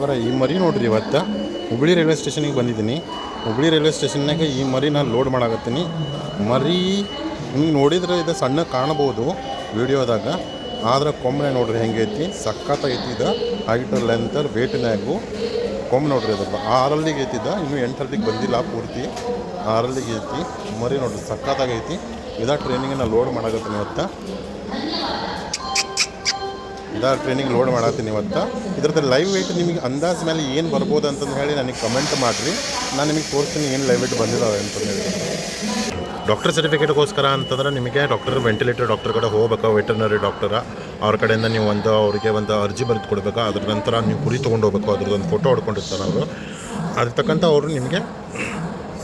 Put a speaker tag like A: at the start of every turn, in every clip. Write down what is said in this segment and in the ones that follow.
A: ಅವರ ಈ ಮರಿ ನೋಡ್ರಿ ಇವತ್ತು. ಹುಬ್ಳಿ ರೈಲ್ವೆ ಸ್ಟೇಷನಿಗೆ ಬಂದಿದ್ದೀನಿ. ಹುಬ್ಳಿ ರೈಲ್ವೆ ಸ್ಟೇಷನ್ನಾಗ ಈ ಮರಿ ನಾನು ಲೋಡ್ ಮಾಡಾಕತ್ತೀನಿ. ಮರಿ ನಿಮ್ಗೆ ನೋಡಿದ್ರೆ ಇದು ಸಣ್ಣ ಕಾಣಬಹುದು ವಿಡಿಯೋದಾಗ. ಆದ್ರೆ ಕೊಂಬೆ ನೋಡ್ರಿ ಹೆಂಗೈತಿ ಸಖತ್ತಾಗೈತಿ ಇದು. ಹೈಟ್ ಲೆಂತ್ ವೇಟ್ನಾಗು ಕೊಮ್ಮ ನೋಡ್ರಿ ಅದು. ಆರಲ್ಲಿಗೆ ಐತಿದ ಇನ್ನೂ ಎಂಟರಲ್ಲಿಗೆ ಬಂದಿಲ್ಲ ಪೂರ್ತಿ. ಆರಲ್ಲಿಗೆ ಐತಿ. ಮರಿ ನೋಡ್ರಿ ಸಕ್ಕತ್ತಾಗೈತಿ ಇದ ಟ್ರೈನಿಂಗ್ ನಾನು ಲೋಡ್ ಮಾಡಾಕತ್ತೀನಿ ಇವತ್ತು. ಇದ ಟ್ರೈನಿಂಗ್ ಲೋಡ್ ಮಾಡತ್ತೀನಿ ಇವತ್ತು. ಇದ್ರದ್ದು ಲೈವ್ ವೇಟ್ ನಿಮಗೆ ಅಂದಾಜು ಮೇಲೆ ಏನು ಬರ್ಬೋದು ಅಂತಂದು ಹೇಳಿ ನನಗೆ ಕಮೆಂಟ್ ಮಾಡಿರಿ. ನಾನು ನಿಮಗೆ ತೋರಿಸ್ತೀನಿ ಏನು ಲೈವ್ ವೇಟ್ ಬಂದಿದ್ದಾವೆ ಅಂತಂದು ಹೇಳಿ. ಡಾಕ್ಟರ್ ಸರ್ಟಿಫಿಕೇಟ್ಗೋಸ್ಕರ ಅಂತಂದ್ರೆ ನಿಮಗೆ ಡಾಕ್ಟರ್ ವೆಂಟಿಲೇಟರ್ ಡಾಕ್ಟರ್ ಕಡೆ ಹೋಗ್ಬೇಕು ವೆಟರ್ನರಿ ಡಾಕ್ಟರ ಅವ್ರ ಕಡೆಯಿಂದ ನೀವು ಒಂದು ಅವರಿಗೆ ಒಂದು ಅರ್ಜಿ ಬರೆದು ಕೊಡಬೇಕು, ಅದ್ರ ನಂತರ ನೀವು ಕುರಿ ತೊಗೊಂಡು ಹೋಗ್ಬೇಕು, ಅದ್ರದ್ದೊಂದು ಫೋಟೋ ಹೊಡ್ಕೊಂಡಿರ್ತಾರೆ ಅವರು. ಅದ್ರ ತಕ್ಕಂಥ ಅವರು ನಿಮಗೆ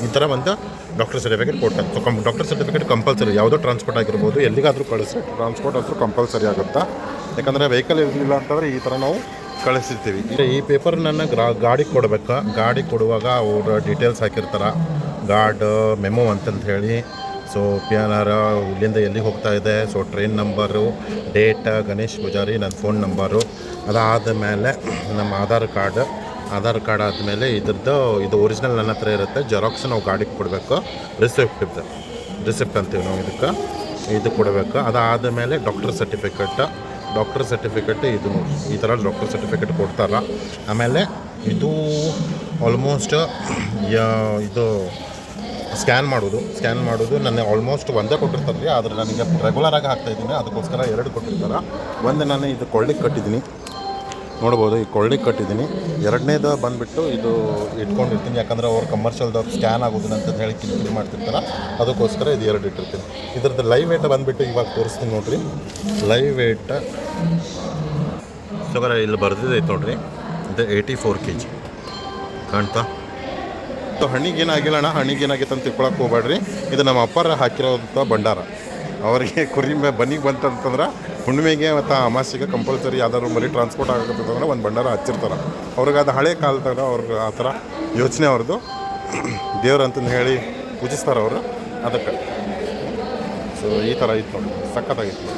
A: ಈ ಥರ ಒಂದು ಡಾಕ್ಟರ್ ಸರ್ಟಿಫಿಕೇಟ್ ಕೊಡ್ತಾರೆ. ಸೊ ಕಂ ಡಾಕ್ಟರ್ ಸರ್ಟಿಫಿಕೇಟ್ ಕಂಪಲ್ಸರಿ ಯಾವುದೋ ಟ್ರಾನ್ಸ್ಪೋರ್ಟ್ ಆಗಿರ್ಬೋದು ಎಲ್ಲಿಗಾದರೂ ಕಳಿಸಿ. ಟ್ರಾನ್ಸ್ಪೋರ್ಟ್ ಆದರೂ ಕಂಪಲ್ಸರಿ ಆಗುತ್ತಾ? ಯಾಕಂದರೆ ವೆಹಿಕಲ್ ಇರಲಿಲ್ಲ ಅಂತಂದರೆ ಈ ಥರ ನಾವು ಕಳಿಸಿರ್ತೀವಿ. ಈಗ ಈ ಪೇಪರ್ ನನ್ನ ಗ್ರಾ ಗಾಡಿ ಕೊಡಬೇಕಾ? ಗಾಡಿ ಕೊಡುವಾಗ ಅವ್ರ ಡೀಟೇಲ್ಸ್ ಹಾಕಿರ್ತಾರೆ. ಗಾರ್ಡ್ ಮೆಮೊ ಅಂತಂತ ಹೇಳಿ. ಸೊ ಪಿ ಎನ್ ಆರ್ ಇಲ್ಲಿಂದ ಎಲ್ಲಿಗೆ ಹೋಗ್ತಾ ಇದೆ? So train number date Ganesh Pujari ನನ್ನ ಫೋನ್ ನಂಬರು ಅದಾದ ಮೇಲೆ ನಮ್ಮ ಆಧಾರ್ ಕಾರ್ಡ್. ಆಧಾರ್ ಕಾರ್ಡ್ ಆದಮೇಲೆ ಇದ್ರದ್ದು, ಇದು ಒರಿಜಿನಲ್ ನನ್ನ ಹತ್ರ ಇರುತ್ತೆ. ಜೆರಾಕ್ಸ್ ನಾವು ಗಾಡಿಗೆ ಕೊಡಬೇಕು. ರಿಸಿಪ್ಟ್ ಇದೆ. ರಿಸಿಪ್ಟ್ ಅಂತೀವಿ ನಾವು ಇದಕ್ಕೆ. ಇದು ಕೊಡಬೇಕು. ಅದಾದ ಮೇಲೆ ಡಾಕ್ಟರ್ ಸರ್ಟಿಫಿಕೇಟ್ ಡಾಕ್ಟರ್ ಸರ್ಟಿಫಿಕೇಟ್ ಇದು ಈ ಥರ ಡಾಕ್ಟರ್ ಸರ್ಟಿಫಿಕೇಟ್ ಕೊಡ್ತಾರ. ಆಮೇಲೆ ಇದು ಆಲ್ಮೋಸ್ಟ್ ಇದು ಸ್ಕ್ಯಾನ್ ಮಾಡೋದು. ಸ್ಕ್ಯಾನ್ ಮಾಡೋದು ನನಗೆ ಆಲ್ಮೋಸ್ಟ್ ಒಂದೇ ಕೊಟ್ಟಿರ್ತಾರೆ. ರೀ ಆದರೆ ನನಗೆ ರೆಗ್ಯುಲರಾಗಿ ಹಾಕ್ತಾಯಿದ್ದೀನಿ ಅದಕ್ಕೋಸ್ಕರ ಎರಡು ಕೊಟ್ಟಿರ್ತಾರೆ. ಒಂದು ನಾನು ಇದು ಕೊಳ್ಳಿಗೆ ಕಟ್ಟಿದ್ದೀನಿ. ನೋಡ್ಬೋದು, ಈ ಕೊಳ್ಳಿಗೆ ಕಟ್ಟಿದ್ದೀನಿ. ಎರಡನೇದು ಬಂದುಬಿಟ್ಟು ಇದು ಇಟ್ಕೊಂಡಿರ್ತೀನಿ, ಯಾಕಂದ್ರೆ ಅವ್ರು ಕಮರ್ಷಿಯಲ್ದವ್ರು ಸ್ಕ್ಯಾನ್ ಆಗೋದಿಲ್ಲ ಅಂತ ಹೇಳಿ ಕಿರಿಕಿರಿ ಮಾಡ್ತಿರ್ತಾರೆ. ಅದಕ್ಕೋಸ್ಕರ ಇದು ಎರಡು ಇಟ್ಟಿರ್ತೀನಿ. ಇದ್ರದ್ದು ಲೈವ್ ವೇಟ ಬಂದುಬಿಟ್ಟು ಇವಾಗ ತೋರಿಸ್ತೀನಿ ನೋಡ್ರಿ. ಲೈವ್ ವೇಟ ಸೊ ಇಲ್ಲಿ ಬರ್ದಿದ್ದೈತೆ ನೋಡ್ರಿ ಇದು ಏಯ್ಟಿ ಫೋರ್ ಕೆ ಜಿ ಕಾಣ್ತಾ? ಸೊ ಹಣ್ಣಿಗೆ ಅಣ್ಣ, ಹಣ್ಣಿಗೆ ಅಂತ ತಿಳ್ಕೊಳಕ್ಕೆ ಹೋಗ್ಬೇಡ್ರಿ. ಇದು ನಮ್ಮ ಅಪ್ಪರ ಹಾಕಿರೋಂಥ ಭಂಡಾರ. ಅವರಿಗೆ ಕುರಿ ಬನ್ನಿಗೆ ಬಂತಂತಂದ್ರೆ ಹುಣ್ಣಿಮೆಗೆ ಮತ್ತು ಅಮಾಸೆಗೆ ಕಂಪಲ್ಸರಿ ಯಾವ್ದಾದ್ರು ಮರಿ ಟ್ರಾನ್ಸ್ಪೋರ್ಟ್ ಆಗತ್ತಂದ್ರೆ ಒಂದು ಬಂಡಾರ ಹಚ್ಚಿರ್ತಾರೆ. ಅವ್ರಿಗೆ ಅದು ಹಳೆ ಕಾಲದಾಗ ಅವ್ರಿಗೆ ಆ ಥರ ಯೋಚನೆ ಅವ್ರದ್ದು ದೇವ್ರು ಅಂತಂದು ಹೇಳಿ ಪೂಜಿಸ್ತಾರೆ ಅವರು. ಅದಕ್ಕೆ. ಸೊ ಈ ಥರ ಇತ್ತು. ಸಖತ್ತಾಗಿತ್ತು.